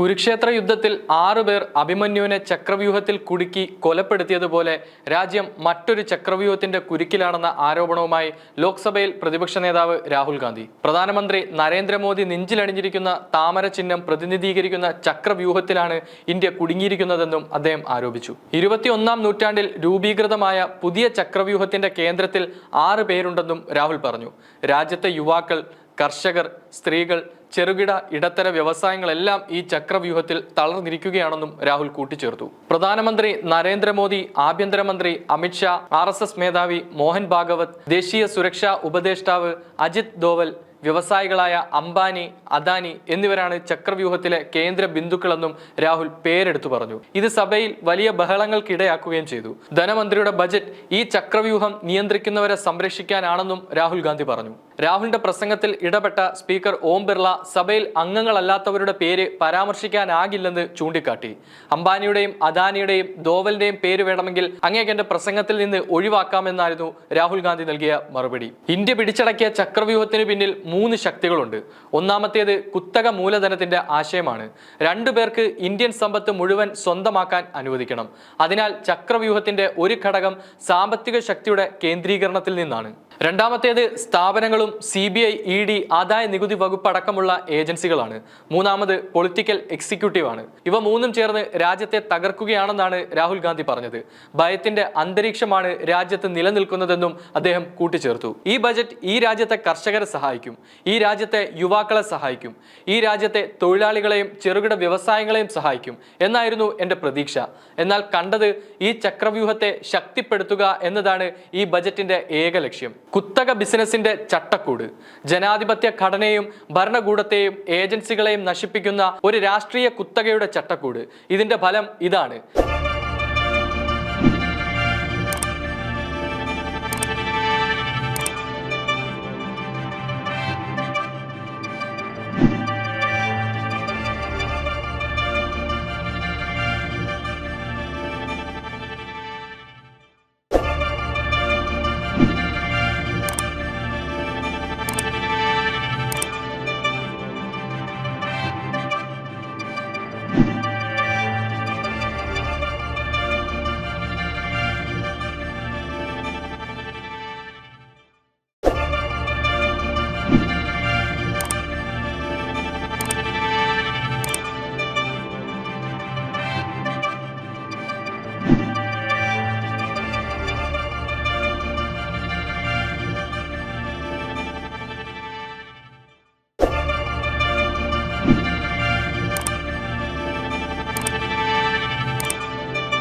കുരുക്ഷേത്ര യുദ്ധത്തിൽ ആറുപേർ അഭിമന്യുവിനെ ചക്രവ്യൂഹത്തിൽ കുടുക്കി കൊലപ്പെടുത്തിയതുപോലെ രാജ്യം മറ്റൊരു ചക്രവ്യൂഹത്തിന്റെ കുരുക്കിലാണെന്ന ആരോപണവുമായി ലോക്സഭയിൽ പ്രതിപക്ഷ നേതാവ് രാഹുൽ ഗാന്ധി. പ്രധാനമന്ത്രി നരേന്ദ്രമോദി നെഞ്ചിലണിഞ്ഞിരിക്കുന്ന താമര ചിഹ്നം പ്രതിനിധീകരിക്കുന്ന ചക്രവ്യൂഹത്തിലാണ് ഇന്ത്യ കുടുങ്ങിയിരിക്കുന്നതെന്നും അദ്ദേഹം ആരോപിച്ചു. ഇരുപത്തിയൊന്നാം നൂറ്റാണ്ടിൽ രൂപീകൃതമായ പുതിയ ചക്രവ്യൂഹത്തിന്റെ കേന്ദ്രത്തിൽ ആറ് പേരുണ്ടെന്നും രാഹുൽ പറഞ്ഞു. രാജ്യത്തെ യുവാക്കൾ കർഷകർ സ്ത്രീകൾ ചെറുകിട ഇടത്തര വ്യവസായങ്ങളെല്ലാം ഈ ചക്രവ്യൂഹത്തിൽ തളർന്നിരിക്കുകയാണെന്നും രാഹുൽ കൂട്ടിച്ചേർത്തു. പ്രധാനമന്ത്രി നരേന്ദ്രമോദി ആഭ്യന്തരമന്ത്രി അമിത്ഷാ ആർ എസ് എസ് മേധാവി മോഹൻ ഭാഗവത് ദേശീയ സുരക്ഷാ ഉപദേഷ്ടാവ് അജിത് ദോവൽ വ്യവസായികളായ അംബാനി അദാനി എന്നിവരാണ് ചക്രവ്യൂഹത്തിലെ കേന്ദ്ര ബിന്ദുക്കളെന്നും രാഹുൽ പേരെടുത്തു പറഞ്ഞു. ഇത് സഭയിൽ വലിയ ബഹളങ്ങൾക്കിടയാക്കുകയും ചെയ്തു. ധനമന്ത്രിയുടെ ബജറ്റ് ഈ ചക്രവ്യൂഹം നിയന്ത്രിക്കുന്നവരെ സംരക്ഷിക്കാനാണെന്നും രാഹുൽ ഗാന്ധി പറഞ്ഞു. രാഹുലിന്റെ പ്രസംഗത്തിൽ ഇടപെട്ട സ്പീക്കർ ഓം ബിർള സഭയിൽ അംഗങ്ങളല്ലാത്തവരുടെ പേര് പരാമർശിക്കാനാകില്ലെന്ന് ചൂണ്ടിക്കാട്ടി. അംബാനിയുടെയും അദാനിയുടെയും ദോവലിന്റെയും പേര് വേണമെങ്കിൽ അങ്ങേക്ക് എന്റെ പ്രസംഗത്തിൽ നിന്ന് ഒഴിവാക്കാമെന്നായിരുന്നു രാഹുൽ ഗാന്ധി നൽകിയ മറുപടി. ഇന്ത്യ പിടിച്ചടക്കിയ ചക്രവ്യൂഹത്തിന് പിന്നിൽ മൂന്ന് ശക്തികളുണ്ട്. ഒന്നാമത്തേത് കുത്തക മൂലധനത്തിന്റെ ആശയമാണ്. രണ്ടു പേർക്ക് ഇന്ത്യൻ സമ്പത്ത് മുഴുവൻ സ്വന്തമാക്കാൻ അനുവദിക്കണം. അതിനാൽ ചക്രവ്യൂഹത്തിന്റെ ഒരു ഘടകം സാമ്പത്തിക ശക്തിയുടെ കേന്ദ്രീകരണത്തിൽ നിന്നാണ്. രണ്ടാമത്തേത് സ്ഥാപനങ്ങളും C B I E D ആദായ നികുതി വകുപ്പ് അടക്കമുള്ള ഏജൻസികളാണ്. മൂന്നാമത് പൊളിറ്റിക്കൽ എക്സിക്യൂട്ടീവാണ് ഇവ മൂന്നും ചേർന്ന് രാജ്യത്തെ തകർക്കുകയാണെന്നാണ് രാഹുൽ ഗാന്ധി പറഞ്ഞത്. ഭയത്തിന്റെ അന്തരീക്ഷമാണ് രാജ്യത്ത് നിലനിൽക്കുന്നതെന്നും അദ്ദേഹം കൂട്ടിച്ചേർത്തു. ഈ ബജറ്റ് ഈ രാജ്യത്തെ കർഷകരെ സഹായിക്കും. ഈ രാജ്യത്തെ യുവാക്കളെ സഹായിക്കും. ഈ രാജ്യത്തെ തൊഴിലാളികളെയും ചെറുകിട വ്യവസായങ്ങളെയും സഹായിക്കും. എന്നായിരുന്നു എന്റെ പ്രതീക്ഷ. എന്നാൽ കണ്ടത് ഈ ചക്രവ്യൂഹത്തെ ശക്തിപ്പെടുത്തുക എന്നതാണ് ഈ ബജറ്റിന്റെ ഏക ലക്ഷ്യം. കുത്തക ബിസിനസിന്റെ ചട്ടക്കൂട്. ജനാധിപത്യ ഘടനയും ഭരണകൂടത്തെയും ഏജൻസികളെയും നശിപ്പിക്കുന്ന ഒരു രാഷ്ട്രീയ കുത്തകയുടെ ചട്ടക്കൂട്. ഇതിന്റെ ഫലം ഇതാണ്.